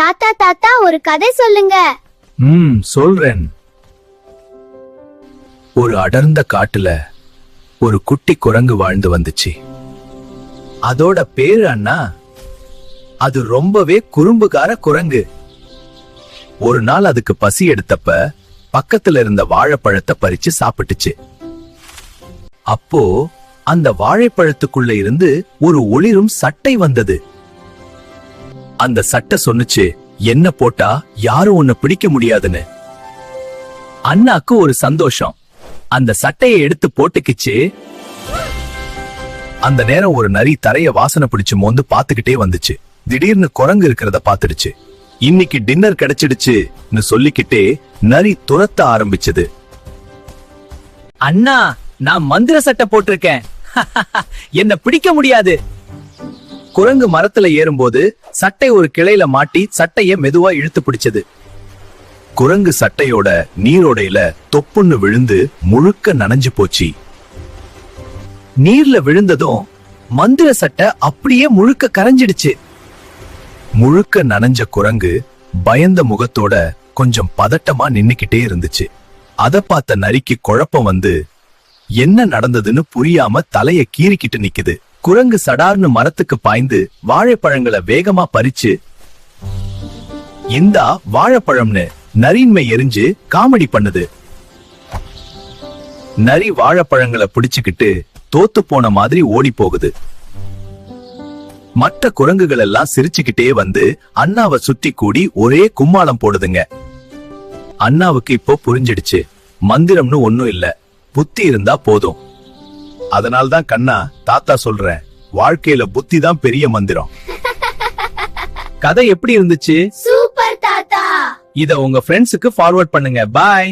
தாத்தா தாத்தா ஒரு கதை சொல்லுங்க. ம் சொல்றேன். ஒரு அடர்ந்த காட்டுல ஒரு குட்டி குரங்கு வாழ்ந்து வந்துச்சு. அதோட பேரு அண்ணா அது ரொம்பவே குறும்புகார குரங்கு. ஒரு நாள் அதுக்கு பசி எடுத்தப்ப பக்கத்துல இருந்த வாழைப்பழத்தை பறிச்சு சாப்பிட்டுச்சு. அப்போ அந்த வாழைப்பழத்துக்குள்ள இருந்து ஒரு ஒளிரும் சட்டை வந்தது. அந்த சட்டை சொன்னுச்சு என்ன போட்டா யாரும் உன்னை பிடிக்க முடியாதுன்னு. அண்ணாக்கு ஒரு சந்தோஷம். அந்த சட்டையை எடுத்து போட்டுக்கிச்சு. அந்த நேரம் ஒரு நரி தரைய வாசனை பிடிச்சு மோந்து பாத்துக்கிட்டே வந்துச்சு. திடீர்னு குரங்கு இருக்கிறத பாத்துடுச்சு இன்னைக்கு டின்னர் கிடைச்சிடுச்சுன்னு சொல்லிக்கிட்டே நரி துரத்த ஆரம்பிச்சது. அண்ணா நான் மந்திர சட்டை போட்டிருக்கேன். என்ன பிடிக்க முடியாது. குரங்கு மரத்துல ஏறும்போது சட்டை ஒரு கிளையில மாட்டி சட்டைய மெதுவா இழுத்து பிடிச்சது. குரங்கு சட்டையோட நீரோடையில தொப்புன்னு விழுந்து முழுக்க நனைஞ்சு போச்சு. நீர்ல விழுந்ததும் மந்திர சட்டை அப்படியே முழுக்க கரைஞ்சிடுச்சு. முழுக்க நனைஞ்ச குரங்கு பயந்த முகத்தோட கொஞ்சம் பதட்டமா நின்னுக்கிட்டே இருந்துச்சு. அத பார்த்த நரிக்கு குழப்பம் வந்து என்ன நடந்ததுன்னு புரியாம தலைய கீறிக்கிட்டு நிக்குது. குரங்கு சடார்னு மரத்துக்கு பாய்ந்து வாழைப்பழங்களை வேகமா பறிச்சு இந்தா வாழைப்பழம்னு நரின்மை எரிஞ்சு காமெடி பண்ணுது. நரி வாழைப்பழங்களை பிடிச்சுக்கிட்டு தோத்து போன மாதிரி ஓடி போகுது. மற்ற குரங்குகள் எல்லாம் சிரிச்சுக்கிட்டே வந்து அண்ணாவை சுத்தி கூடி ஒரே கும்மாளம் போடுதுங்க. அண்ணாவுக்கு இப்போ புரிஞ்சிடுச்சு. மந்திரம்னு ஒன்னும் இல்ல. புத்தி இருந்தா போதும். அதனால்தான் கண்ணா தாத்தா சொல்றேன் வாழ்க்கையில புத்தி தான் பெரிய மந்திரம். கதை எப்படி இருந்துச்சு? சூப்பர் தாத்தா. இத உங்க ஃப்ரெண்ட்ஸுக்கு ஃபார்வர்ட் பண்ணுங்க. பாய்